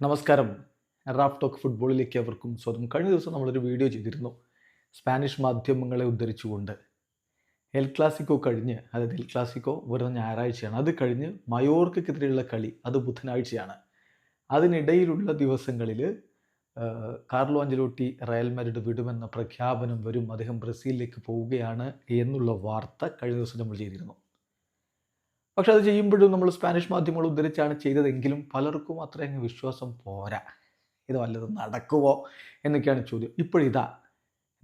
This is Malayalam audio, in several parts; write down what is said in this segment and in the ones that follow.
നമസ്കാരം. റാഫ് ടോക്ക് ഫുട്ബോളിലേക്ക് അവർക്കും സ്വാഗതം. കഴിഞ്ഞ ദിവസം നമ്മളൊരു വീഡിയോ ചെയ്തിരുന്നു. സ്പാനിഷ് മാധ്യമങ്ങളെ ഉദ്ധരിച്ചുകൊണ്ട്. എൽ ക്ലാസിക്കോ കഴിഞ്ഞ് അതായത് എൽ ക്ലാസിക്കോ വരുന്ന ഞായറാഴ്ചയാണ്. അത് കഴിഞ്ഞ് മയോർക്കെതിരെയുള്ള കളി അത് ബുധനാഴ്ചയാണ്. അതിനിടയിലുള്ള ദിവസങ്ങളിൽ കാർലോ അഞ്ചലോട്ടി റയൽ മാരിഡ് വിടുമെന്ന പ്രഖ്യാപനം വരും. അദ്ദേഹം ബ്രസീലിലേക്ക് പോവുകയാണ് എന്നുള്ള വാർത്ത കഴിഞ്ഞ ദിവസം നമ്മൾ ചെയ്തിരുന്നു. പക്ഷെ അത് ചെയ്യുമ്പോഴും നമ്മൾ സ്പാനിഷ് മാധ്യമങ്ങൾ ഉദ്ധരിച്ചാണ് ചെയ്തതെങ്കിലും പലർക്കും അത്ര അങ്ങ് വിശ്വാസം പോരാ. ഇത് വല്ലതും നടക്കുമോ എന്നൊക്കെയാണ് ചോദ്യം. ഇപ്പോഴിതാ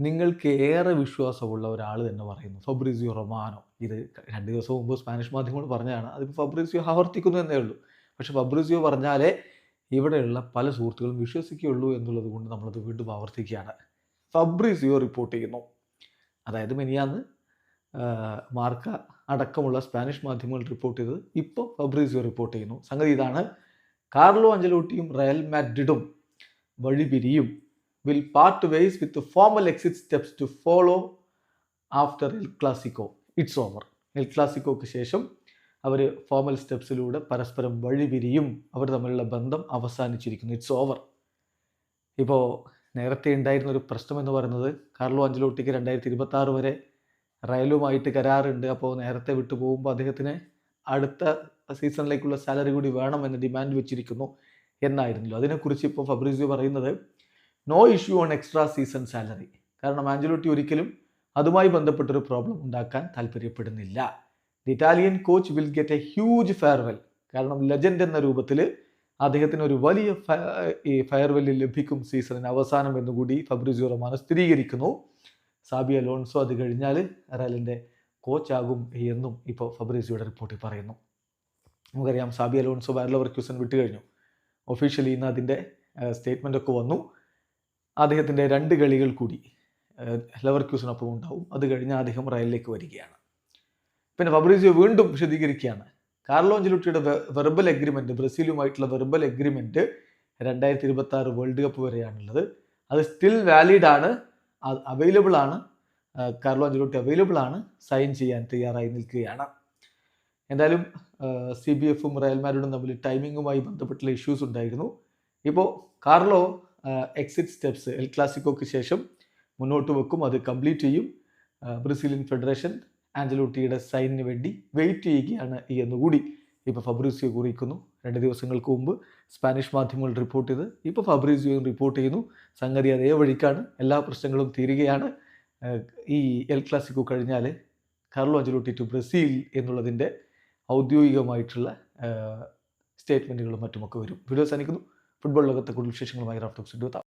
നിങ്ങൾക്ക് ഏറെ വിശ്വാസമുള്ള ഒരാൾ തന്നെ പറയുന്നു ഫബ്രീസിയോ റൊമാനോ. ഇത് രണ്ട് ദിവസം മുമ്പ് സ്പാനിഷ് മാധ്യമങ്ങൾ പറഞ്ഞതാണ്. അതിപ്പോൾ ഫബ്രീസിയോ ആവർത്തിക്കുന്നു എന്നേ ഉള്ളൂ. പക്ഷെ ഫബ്രീസിയോ പറഞ്ഞാലേ ഇവിടെയുള്ള പല സുഹൃത്തുക്കളും വിശ്വസിക്കുകയുള്ളൂ എന്നുള്ളത് കൊണ്ട് നമ്മളത് വീണ്ടും ആവർത്തിക്കുകയാണ്. ഫബ്രീസിയോ റിപ്പോർട്ട് ചെയ്യുന്നു. അതായത് മെനിയാന്ന് മാർക്ക അടക്കമുള്ള സ്പാനിഷ് മാധ്യമങ്ങൾ റിപ്പോർട്ട് ചെയ്തത് ഇപ്പോൾ ഫബ്രീസിയോ റിപ്പോർട്ട് ചെയ്യുന്നു. സംഗതി ഇതാണ്. കാർലോ അഞ്ചലോട്ടിയും റയൽ മാഡ്രിഡും വഴിപിരിയും. Will part ways with formal exit steps to follow after El Clasico it's over El ക്ലാസിക്കോക്ക് ശേഷം അവർ ഫോമൽ സ്റ്റെപ്സിലൂടെ പരസ്പരം വഴിപിരിയും. അവർ തമ്മിലുള്ള ബന്ധം അവസാനിച്ചിരിക്കുന്നു. ഇറ്റ്സ് ഓവർ ഇപ്പോൾ നേരത്തെ ഉണ്ടായിരുന്ന ഒരു പ്രശ്നം എന്ന് പറയുന്നത് കാർലോ അഞ്ചലോട്ടിക്ക് രണ്ടായിരത്തി ഇരുപത്തി വരെ റയലുമായിട്ട് കരാറുണ്ട്. അപ്പോൾ നേരത്തെ വിട്ടു പോകുമ്പോൾ അദ്ദേഹത്തിന് അടുത്ത സീസണിലേക്കുള്ള സാലറി കൂടി വേണമെന്ന് ഡിമാൻഡ് വെച്ചിരിക്കുന്നു എന്നായിരുന്നല്ലോ. അതിനെക്കുറിച്ച് ഇപ്പോൾ ഫബ്രീസിയോ പറയുന്നത് no issue on extra season salary കാരണം ആഞ്ചലോട്ടി ഒരിക്കലും അതുമായി ബന്ധപ്പെട്ടൊരു പ്രോബ്ലം ഉണ്ടാക്കാൻ താല്പര്യപ്പെടുന്നില്ല. The Italian coach will get a huge farewell കാരണം ലെജൻഡ് എന്ന രൂപത്തിൽ അദ്ദേഹത്തിന് ഒരു വലിയ ഈ ലഭിക്കും സീസണിന് അവസാനം എന്നുകൂടി ഫബ്രിസിയോ റൊമാനോ സ്ഥിരീകരിക്കുന്നു. സാബി അലോൺസോ അത് കഴിഞ്ഞാൽ റയലിന്റെ കോച്ചാകും എന്നും ഇപ്പോൾ ഫബ്രീസിയുടെ റിപ്പോർട്ടിൽ പറയുന്നു. നമുക്കറിയാം സാബി അലോൺസോ വയർലോവർ ക്യൂസൻ വിട്ടു കഴിഞ്ഞു ഒഫീഷ്യലി ഇന്ന് അതിന്റെ സ്റ്റേറ്റ്മെന്റ് ഒക്കെ വന്നു. അദ്ദേഹത്തിന്റെ രണ്ട് കളികൾ കൂടി ലെവർ ക്യൂസിനൊപ്പം ഉണ്ടാവും. അത് കഴിഞ്ഞ് അദ്ദേഹം റയലിലേക്ക് വരികയാണ്. പിന്നെ ഫബ്രീസിയോ വീണ്ടും വിശദീകരിക്കുകയാണ്. കാർലോ അഞ്ചലുട്ടിയുടെ വെർബൽ എഗ്രിമെന്റ് ബ്രസീലുമായിട്ടുള്ള വെർബൽ എഗ്രിമെന്റ് രണ്ടായിരത്തി ഇരുപത്തി ആറ് വേൾഡ് കപ്പ് വരെയാണുള്ളത്. അത് സ്റ്റിൽ വാലിഡ് ആണ്. അവൈലബിൾ ആണ്. കാർലോ അഞ്ചലോട്ടി അവൈലബിൾ ആണ്. സൈൻ ചെയ്യാൻ തയ്യാറായി നിൽക്കുകയാണ്. എന്തായാലും സി ബി എഫും റയൽ മാഡ്രിഡും തമ്മിൽ ടൈമിങ്ങുമായി ബന്ധപ്പെട്ടുള്ള ഇഷ്യൂസ് ഉണ്ടായിരുന്നു. ഇപ്പോൾ കാർലോ എക്സിറ്റ് സ്റ്റെപ്സ് എൽ ക്ലാസിക്കോക്ക് ശേഷം മുന്നോട്ട് വെക്കും. അത് കംപ്ലീറ്റ് ചെയ്യും. ബ്രസീലിയൻ ഫെഡറേഷൻ ആഞ്ചലോട്ടിയുടെ സൈനിന് വേണ്ടി വെയിറ്റ് ചെയ്യുകയാണ് എന്നുകൂടി. ഇപ്പോൾ ഫബ്രീസിയോ കുറിക്കുന്നു. രണ്ട് ദിവസങ്ങൾക്ക് മുമ്പ് സ്പാനിഷ് മാധ്യമങ്ങൾ റിപ്പോർട്ട് ചെയ്ത് ഇപ്പോൾ ഫബ്രീസിയോ റിപ്പോർട്ട് ചെയ്യുന്നു. സംഗതി അതേ വഴിക്കാണ്. എല്ലാ പ്രശ്നങ്ങളും തീരുകയാണ്. ഈ എൽ ക്ലാസിക്കോ കഴിഞ്ഞാൽ കാർലോ അഞ്ചലോട്ടി ടു ബ്രസീൽ എന്നുള്ളതിന്റെ ഔദ്യോഗികമായിട്ടുള്ള സ്റ്റേറ്റ്മെന്റുകളും മറ്റുമൊക്കെ വരും. വീഡിയോ സനിക്കുന്നു ഫുട്ബോൾ ലോകത്തെ കൂടുതൽ വിശേഷങ്ങളുമായി റാഫ്റ്റോക്സ്